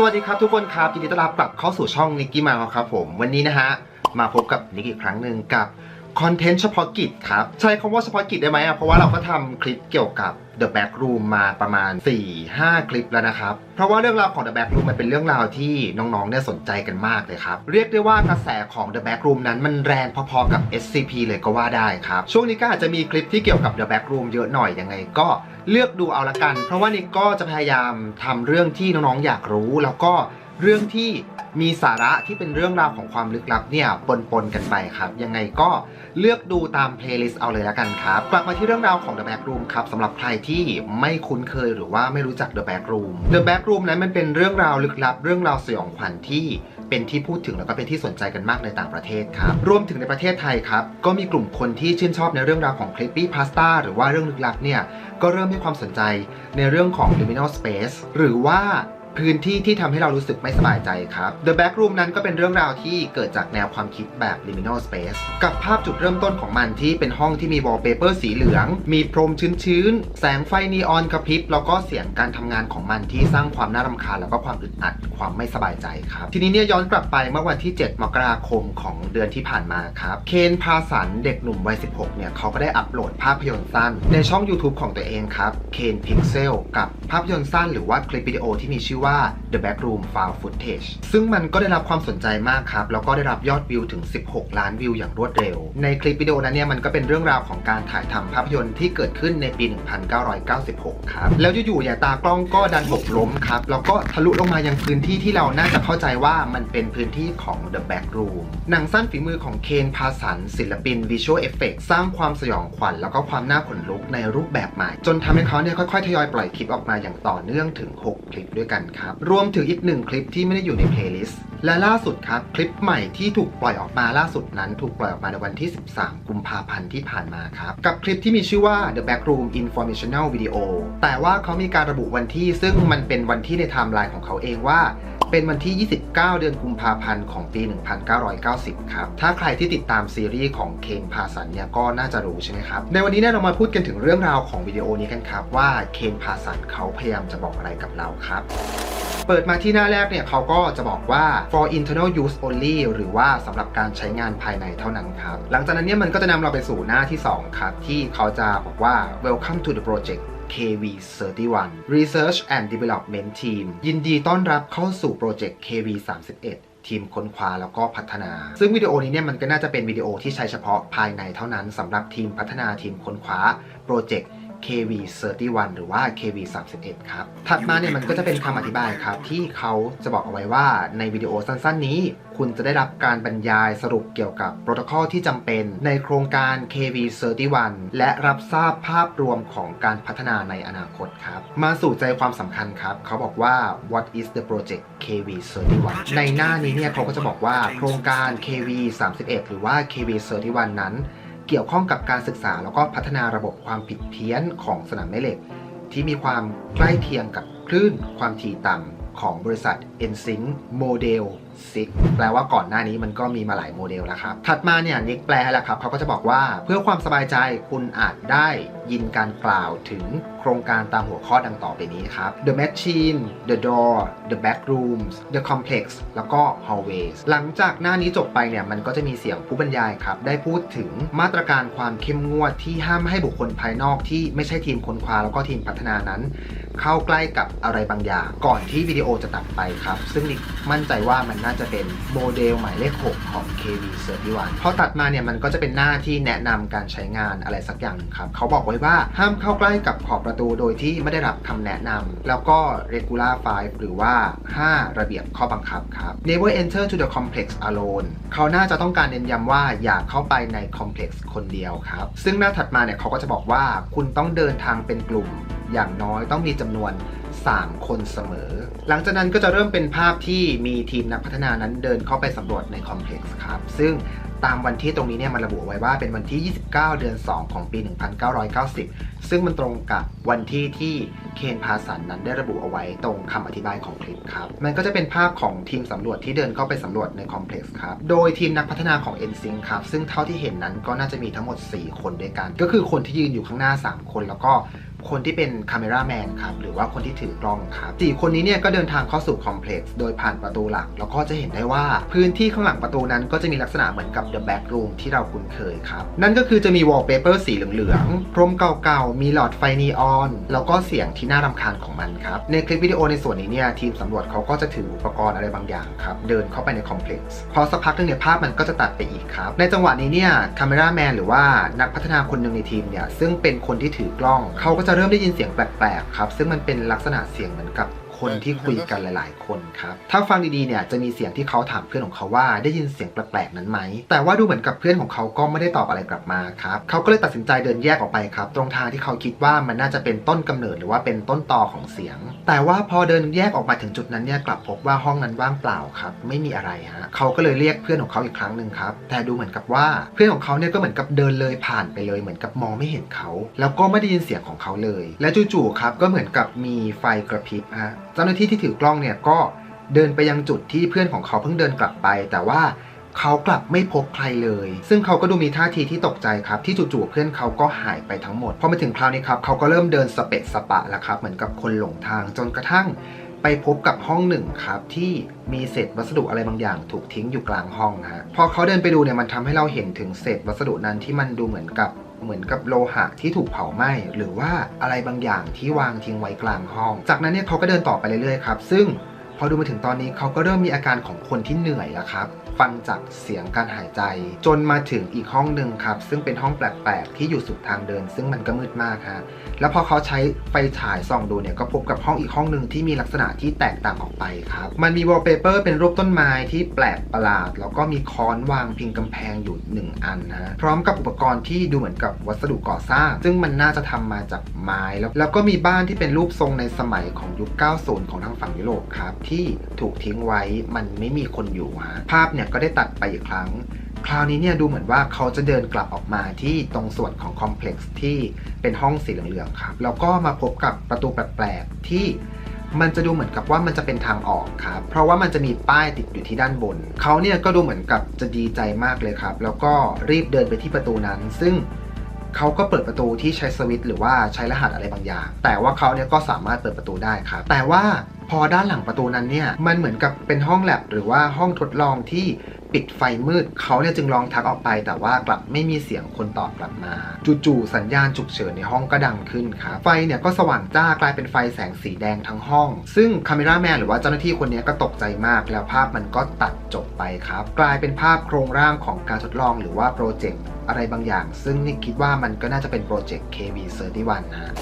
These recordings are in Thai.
สวัสดีครับทุกคนครับยินดีต้อนรับกลับเข้าสู่ช่องนิกกี้มาครับผม วันนี้นะฮะมาพบกับนิกอีกครั้งหนึ่งกับ คอนเทนต์เฉพาะกิจครับ ใช้คำว่าเฉพาะกิจได้ไหมอะเพราะว่าเราก็ทำคลิปเกี่ยวกับ The Back Room มาประมาณ 4-5 คลิปแล้วนะครับ เพราะว่าเรื่องราวของ The Back Room มันเป็นเรื่องราวที่น้องๆเนี่ยสนใจกันมากเลยครับ เรียกได้ว่ากระแสของ The Back Room นั้นมันแรงพอๆกับ SCP เลยก็ว่าได้ครับ ช่วงนี้ก็อาจจะมีคลิปที่เกี่ยวกับ The Back Room เยอะหน่อยยังไงก็เลือกดูเอาละกัน เพราะว่านิกก็จะพยายามทำเรื่องที่น้องๆอยากรู้แล้วก็ เรื่องที่มีสาระที่เป็นเรื่องราวของความลึกลับเนี่ยปนๆกันไปครับ ยังไงก็เลือกดูตามเพลย์ลิสต์เอาเลยละกันครับ กลับมาที่เรื่องราวของ The Back Room ครับสำหรับใครที่ไม่คุ้นเคยหรือว่าไม่รู้จัก The Back Room The Back Room นั้นมันเป็นเรื่องราวลึกลับ เรื่องราวสยองขวัญที่เป็นที่พูดถึงแล้วก็เป็นที่สนใจกันมากในต่างประเทศครับ รวมถึงในประเทศไทยครับ ก็มีกลุ่มคนที่ชื่นชอบในเรื่องราวของ Creepy Pasta หรือว่าเรื่องลึกลับเนี่ยก็เริ่มให้ความสนใจในเรื่องของ Liminal Space หรือว่า พื้นที่ที่ทำให้เรารู้สึกไม่สบายใจครับ The Back Room นั้นก็เป็นเรื่องราวที่เกิดจากแนวความคิดแบบ Liminal Space กับภาพจุดเริ่มต้นของมันที่เป็นห้องที่มีวอลเปเปอร์สีเหลือง มีพรมชื้นๆ แสงไฟนีออนกระพริบ แล้วก็เสียงการทำงานของมันที่สร้างความน่ารำคาญแล้วก็ความอึดอัดความไม่สบายใจครับ ทีนี้เนี่ยย้อนกลับไปเมื่อวันที่ 7 มกราคมของเดือนที่ผ่านมาครับ เคนพาสันเด็กหนุ่มวัย 16 เนี่ยเขาก็ได้อัปโหลดภาพยนตร์สั้น ในช่อง YouTube ของตัวเองครับเคนพิกเซลกับภาพยนตร์สั้นหรือว่าคลิปวิดีโอที่มีชื่อว่า The Back Room Found Footage ซึ่งมันก็ได้รับความสนใจมากครับ แล้วก็ได้รับยอดวิวถึง 16 ล้านวิวอย่างรวดเร็ว ในคลิปวิดีโอนั้นเนี่ยมันก็เป็นเรื่องราวของการถ่ายทำภาพยนตร์ที่เกิดขึ้นในปี 1996 ครับ แล้วอยู่ๆเนี่ยตากล้องก็ดันหกล้มครับ แล้วก็ทะลุลงมายังพื้นที่ที่เราน่าจะเข้าใจว่ามันเป็นพื้นที่ของ The Back Room หนังสั้นฝีมือของเคนพาสันศิลปิน Visual Effect สร้างความสยองขวัญแล้วก็ความน่าขนลุกในรูปแบบใหม่ จนทำให้เขาเนี่ยค่อยๆทยอยปล่อยคลิปออกมาอย่างต่อเนื่องถึง 6 คลิปด้วยกันครับ รวมถึงอีกหนึ่งคลิปที่ไม่ได้อยู่ในเพลย์ลิสต์และล่าสุดครับ คลิปใหม่ที่ถูกปล่อยออกมาล่าสุดนั้น ถูกปล่อยออกมาในวันที่ 13 กุมภาพันธ์ที่ผ่านมาครับ กับคลิปที่มีชื่อว่า The Backroom Informational Video แต่ว่าเขามีการระบุวันที่ซึ่งมันเป็นวันที่ในไทม์ไลน์ของเขาเองว่า เป็นวันที่ 29 เดือนกุมภาพันธ์ของปี 1990 ครับ ถ้าใครที่ติดตามซีรีส์ของเคนพาสันเนี่ยก็น่าจะรู้ใช่ไหมครับ ในวันนี้เนี่ยเรามาพูดกันถึงเรื่องราวของวิดีโอนี้กันครับ ว่าเคนพาสันเขาพยายามจะบอกอะไรกับเราครับเปิดมาที่หน้าแรกเนี่ยเขาก็จะบอกว่า for internal use only หรือว่าสำหรับการใช้งานภายในเท่านั้นครับ หลังจากนั้นเนี่ยมันก็จะนำเราไปสู่หน้าที่ 2 ครับ ที่เขาจะบอกว่า welcome to the project KV31 Research and Development Team ยินดีต้อนรับเข้าสู่โปรเจกต์ KV31 ทีมค้นคว้าแล้วก็พัฒนา ซึ่งวิดีโอนี้เนี่ยมันก็น่าจะเป็นวิดีโอที่ใช้เฉพาะภายในเท่านั้นสำหรับทีมพัฒนาทีมค้นคว้าโปรเจกต์ KV31 หรือว่า KV31 ครับ ถัดมาเนี่ยมันก็จะเป็นคำอธิบายครับ ที่เขาจะบอกเอาไว้ว่าในวิดีโอสั้นๆ นี้ คุณจะได้รับการบรรยายสรุปเกี่ยวกับโปรโตคอลที่จำเป็นในโครงการ KV31 และรับทราบภาพรวมของการพัฒนาในอนาคตครับ มาสู่ใจความสำคัญครับ เขาบอกว่า what is the project KV31 ในหน้านี้เนี่ยเขาก็จะบอกว่าโครงการ KV31 หรือว่า KV31 นั้น เกี่ยวข้องกับการศึกษาแล้วก็พัฒนาระบบความผิดเพี้ยนของสนามแม่เหล็ก ที่มีความใกล้เคียงกับคลื่นความถี่ต่ำของบริษัท NSYNC Model 6 แปลว่าก่อนหน้านี้มันก็มีมาหลายโมเดลแล้วครับ ถัดมาเนี่ยนิกแปลให้แล้วครับเขาก็จะบอกว่าเพื่อความสบายใจคุณอาจได้ยินการกล่าวถึงโครงการตามหัวข้อดังต่อไปนี้ครับ The Machine The Door The Back Rooms The Complex แล้วก็ Hallways หลังจากหน้านี้จบไปเนี่ยมันก็จะมีเสียงผู้บรรยายครับ ได้พูดถึงมาตรการความเข้มงวดที่ห้ามให้บุคคลภายนอกที่ไม่ใช่ทีมค้นคว้าแล้วก็ทีมพัฒนานั้น เข้าใกล้กับอะไรบางอย่าง ก่อนที่วิดีโอจะตัดไปครับ ซึ่งนิกมั่นใจว่ามันน่าาจะเป็นโมเดลหมายเลข 6 ของ KV31 พอตัดมาเนี่ยมันก็จะเป็นหน้าที่แนะนำการใช้งานอะไรสักอย่างหนึ่งครับเขาบอกไว้ว่าห้ามเข้าใกล้กับขอบประตูโดยที่ไม่ได้รับคำแนะนำแล้วก็ regular 5 หรือว่า 5 ระเบียบข้อบังคับครับ never enter to the complex alone เขาน่าจะต้องการเน้นย้ำว่าอย่าเข้าไปใน complex คนเดียวครับ ซึ่งหน้าถัดมาเนี่ยเขาก็จะบอกว่าคุณต้องเดินทางเป็นกลุ่ม อย่างน้อยต้องมีจำนวน 3 คนเสมอ หลังจากนั้นก็จะเริ่มเป็นภาพที่มีทีมนักพัฒนานั้นเดินเข้าไปสำรวจในคอมเพล็กซ์ครับ ซึ่งตามวันที่ตรงนี้เนี่ยมันระบุไว้ว่าเป็นวันที่ 29 เดือน 2 ของปี 1990 ซึ่งมันตรงกับวันที่ที่เคนพาสันนั้นได้ระบุเอาไว้ตรงคำอธิบายของคลิปครับ มันก็จะเป็นภาพของทีมสำรวจที่เดินเข้าไปสำรวจในคอมเพล็กซ์ครับ โดยทีมนักพัฒนาของ NSYNC ครับ ซึ่งเท่าที่เห็นนั้นก็น่าจะมีทั้งหมด 4 คนด้วยกัน ก็คือคนที่ยืนอยู่ข้างหน้า 3 คนแล้วก็ คนที่เป็นคาเมราแมนครับหรือว่าคนที่ถือกล้องครับสี่คนนี้เนี่ยก็เดินทางเข้าสู่คอมเพล็กซ์โดยผ่านประตูหลักแล้วก็จะเห็นได้ว่าพื้นที่ข้างหลังประตูนั้นก็จะมีลักษณะเหมือนกับ The Back Room ที่เราคุ้นเคยครับ นั่นก็คือจะมีวอลเปเปอร์สีเหลืองๆพรมเก่าๆ มีหลอดไฟนีออน แล้วก็เสียงที่น่ารำคาญของมันครับ ในคลิปวิดีโอในส่วนนี้เนี่ยทีมสำรวจเขาก็จะถืออุปกรณ์อะไรบางอย่างครับ เดินเข้าไปในคอมเพล็กซ์พอสักพักหนึงเนี่ยภาพมันก็จะตัดไปอีกครับ ในจังหวะนี้เนี่ยคาเมราแมนหรือว่านักพัฒนาคนหนึ่งในทีมเนี่ยซึ่งเป็นคนที่ถือกล้องเขาก็จะเริ่มได้ยินเสียงแปลกๆครับ ซึ่งมันเป็นลักษณะเสียงเหมือนกับ คนที่คุยกันหลาย ๆ คนครับ ถ้าฟังดีๆ เนี่ยจะมีเสียงที่เขาถามเพื่อนของเขาว่าได้ยินเสียงแปลกๆ นั้นไหม แต่ว่าดูเหมือนกับเพื่อนของเขาก็ไม่ได้ตอบอะไรกลับมาครับ เขาก็เลยตัดสินใจเดินแยกออกไปครับ ตรงทางที่เขาคิดว่ามันน่าจะเป็นต้นกำเนิดหรือว่าเป็นต้นตอของเสียง แต่ว่าพอเดินแยกออกมาถึงจุดนั้นเนี่ยกลับพบว่าห้องนั้นว่างเปล่าครับ ไม่มีอะไรฮะ เขาก็เลยเรียกเพื่อนของเขาอีกครั้งหนึ่งครับ แต่ดูเหมือนกับว่าเพื่อนของเขาเนี่ยก็เหมือนกับเดินเลยผ่านไปเลยเหมือนกับมองไม่เห็นเขา แล้วก็ไม่ได้ยินเสียงของเขาเลย และจู่ๆครับก็เหมือนกับมีไฟกระพริบฮะเจ้าหน้าที่ที่ถือกล้องเนี่ยก็เดินไปยังจุดที่เพื่อนของเขาเพิ่งเดินกลับไป แต่ว่าเขากลับไม่พบใครเลย ซึ่งเขาก็ดูมีท่าทีที่ตกใจครับ ที่จู่ๆเพื่อนเขาก็หายไปทั้งหมด พอมาถึงคราวนี้ครับ เขาก็เริ่มเดินสเปะสปะแล้วครับ เหมือนกับคนหลงทาง จนกระทั่งไปพบกับห้องหนึ่งครับ ที่มีเศษวัสดุอะไรบางอย่าง ถูกทิ้งอยู่กลางห้องฮะ พอเขาเดินไปดูเนี่ยมันทำให้เราเห็นถึงเศษวัสดุนั้นที่มันดูเหมือนกับ เหมือนกับโลหะที่ถูกเผาไหม้หรือว่าอะไรบางอย่างที่วางทิ้งไว้กลางห้อง จากนั้นเนี่ยเขาก็เดินต่อไปเรื่อยๆครับซึ่งพอดูมาถึงตอนนี้เขาก็เริ่มมีอาการของคนที่เหนื่อยแล้วครับ ฟังจากเสียงการหายใจ จนมาถึงอีกห้องหนึ่งครับ ซึ่งเป็นห้องแปลกๆ ที่อยู่สุดทางเดิน ซึ่งมันก็มืดมากฮะแล้วพอเขาใช้ไฟฉายส่องดูเนี่ยก็พบกับห้องอีกห้องหนึ่งที่มีลักษณะที่แตกต่างออกไปครับ มันมีวอลเปเปอร์เป็นรูปต้นไม้ที่แปลกประหลาด แล้วก็มีค้อนวางพิงกำแพงอยู่หนึ่งอันนะพร้อมกับอุปกรณ์ที่ดูเหมือนกับวัสดุก่อสร้าง ซึ่งมันน่าจะทำมาจากไม้แล้ว แล้วก็มีบ้านที่เป็นรูปทรงในสมัยของยุค 90 ของทางฝั่งยุโรปครับที่ถูกทิ้งไว้มันไม่มีคนอยู่ฮะภาพเนี่ยก็ได้ตัดไปอีกครั้ง คราวนี้เนี่ยดูเหมือนว่าเขาจะเดินกลับออกมาที่ตรงส่วนของคอมเพล็กซ์ที่เป็นห้องสีเหลืองๆครับ แล้วก็มาพบกับประตูแปลกๆที่มันจะดูเหมือนกับว่ามันจะเป็นทางออกครับ เพราะว่ามันจะมีป้ายติดอยู่ที่ด้านบน เขาเนี่ยก็ดูเหมือนกับจะดีใจมากเลยครับ แล้วก็รีบเดินไปที่ประตูนั้น ซึ่งเขาก็เปิดประตูที่ใช้สวิตช์หรือว่าใช้รหัสอะไรบางอย่าง แต่ว่าเขาเนี่ยก็สามารถเปิดประตูได้ครับ แต่ว่า พอด้านหลังประตูนั้นเนี่ยมันเหมือนกับเป็นห้องแลบหรือว่าห้องทดลองที่ปิดไฟมืดเขาเนี่ยจึงลองทักออกไป แต่ว่ากลับไม่มีเสียงคนตอบกลับมา จู่ๆสัญญาณฉุกเฉินในห้องก็ดังขึ้นครับไฟเนี่ยก็สว่างจ้ากลายเป็นไฟแสงสีแดงทั้งห้อง ซึ่งคาเมราแมนหรือว่าเจ้าหน้าที่คนนี้ก็ตกใจมากแล้วภาพมันก็ตัดจบไปครับ กลายเป็นภาพโครงร่างของการทดลองหรือว่าโปรเจกต์อะไรบางอย่าง ซึ่งนี่คิดว่ามันก็น่าจะเป็นโปรเจกต์ KV31 นะฮะ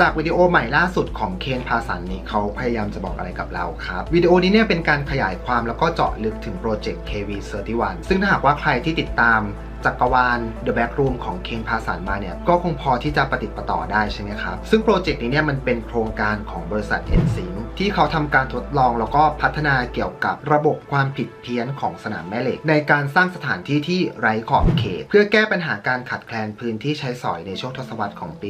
จากวิดีโอใหม่ล่าสุดของเคนพาสันนี้เขาพยายามจะบอกอะไรกับเราครับวิดีโอนี้เนี่ยเป็นการขยายความแล้วก็เจาะลึกถึงโปรเจกต์ KV31 ซึ่งถ้าหากว่าใครที่ติดตาม จักรวาล The Back Room ของเคนพาสันมาเนี่ย ก็คงพอที่จะประติดประต่อได้ใช่ไหมครับ ซึ่งโปรเจกต์นี้เนี่ยมันเป็นโครงการของบริษัท e n s y n ที่เขาทำการทดลองแล้วก็พัฒนาเกี่ยวกับระบบความผิดเพี้ยนของสนามแม่เหล็ก ในการสร้างสถานที่ที่ไร้ขอบเขต เพื่อแก้ปัญหาการขัดแคลนพื้นที่ใช้สอยในช่วงทศวรรษของปี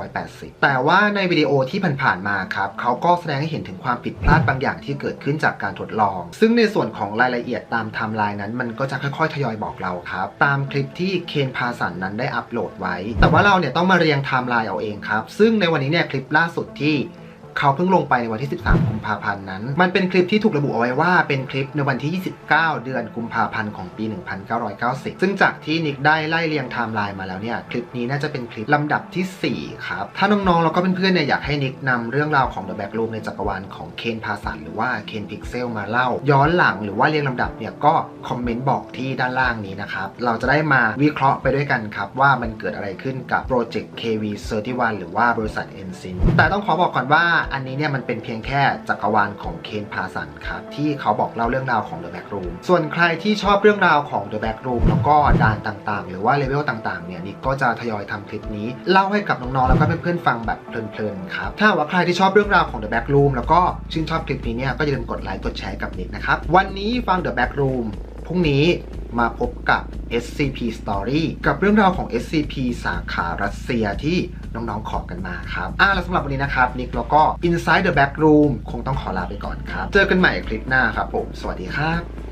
1980 แต่ว่าในวิดีโอที่ผ่านๆมาครับเขาก็แสดงให้เห็นถึงความผิดพลาดบางอย่างที่เกิดขึ้นจากการทดลอง ซึ่งในส่วนของรายละเอียดตามไทม์ไลน์นั้น มันก็จะค่อยๆทยอยบอกเราครับตามคลิปที่เคนพาสันนั้นได้อัปโหลดไว้ แต่ว่าเราเนี่ยต้องมาเรียงไทม์ไลน์เอาเองครับ ซึ่งในวันนี้เนี่ยคลิปล่าสุดที่ เขาเพิ่งลงไปในวันที่ 13 กุมภาพันธ์นั้น มันเป็นคลิปที่ถูกระบุเอาไว้ว่าเป็นคลิปในวันที่ 29 เดือนกุมภาพันธ์ของปี 1990 ซึ่งจากที่นิกได้ไล่เรียงไทม์ไลน์มาแล้วเนี่ย คลิปนี้น่าจะเป็นคลิปลำดับที่ 4 ครับ ถ้าน้องๆ แล้วก็เพื่อนๆ เนี่ยอยากให้นิกนำเรื่องราวของ The Back Room ในจักรวาลของเคนพาสันหรือว่าเคนพิกเซลมาเล่า ย้อนหลังหรือว่าเรียงลำดับเนี่ยก็คอมเมนต์บอกที่ด้านล่างนี้นะครับ เราจะได้มาวิเคราะห์ไปด้วยกันครับว่ามันเกิดอะไรขึ้นกับโปรเจกต์ KV31 หรือว่าบริษัท e n s y n แต่ต้องขอบอกก่อนว่าอันนี้เนี่ยมันเป็นเพียงแค่จักรวาลของเคนพาสันครับที่เขาบอกเล่าเรื่องราวของ The Back Room ส่วนใครที่ชอบเรื่องราวของ The Back Room แล้วก็ด่านต่างๆ หรือว่าเลเวลต่างๆเนี่ยนิกก็จะทยอยทำคลิปนี้ เล่าให้กับน้องๆแล้วก็เพื่อนๆฟังแบบเพลินๆครับถ้าว่าใครที่ชอบเรื่องราวของ The Back Room แล้วก็ชื่นชอบคลิปนี้เนี่ยก็อย่าลืมกดไลค์กดแชร์กับนิกนะครับวันนี้ฟัง The Back Room พรุ่งนี้มาพบกับ SCP Story กับเรื่องราวของ SCP สาขารัสเซียที่น้องๆขอกันมาครับอ่าแล้วสำหรับวันนี้นะครับ นิกแล้วก็ Inside the Back Room คงต้องขอลาไปก่อนครับ เจอกันใหม่คลิปหน้าครับผม สวัสดีครับ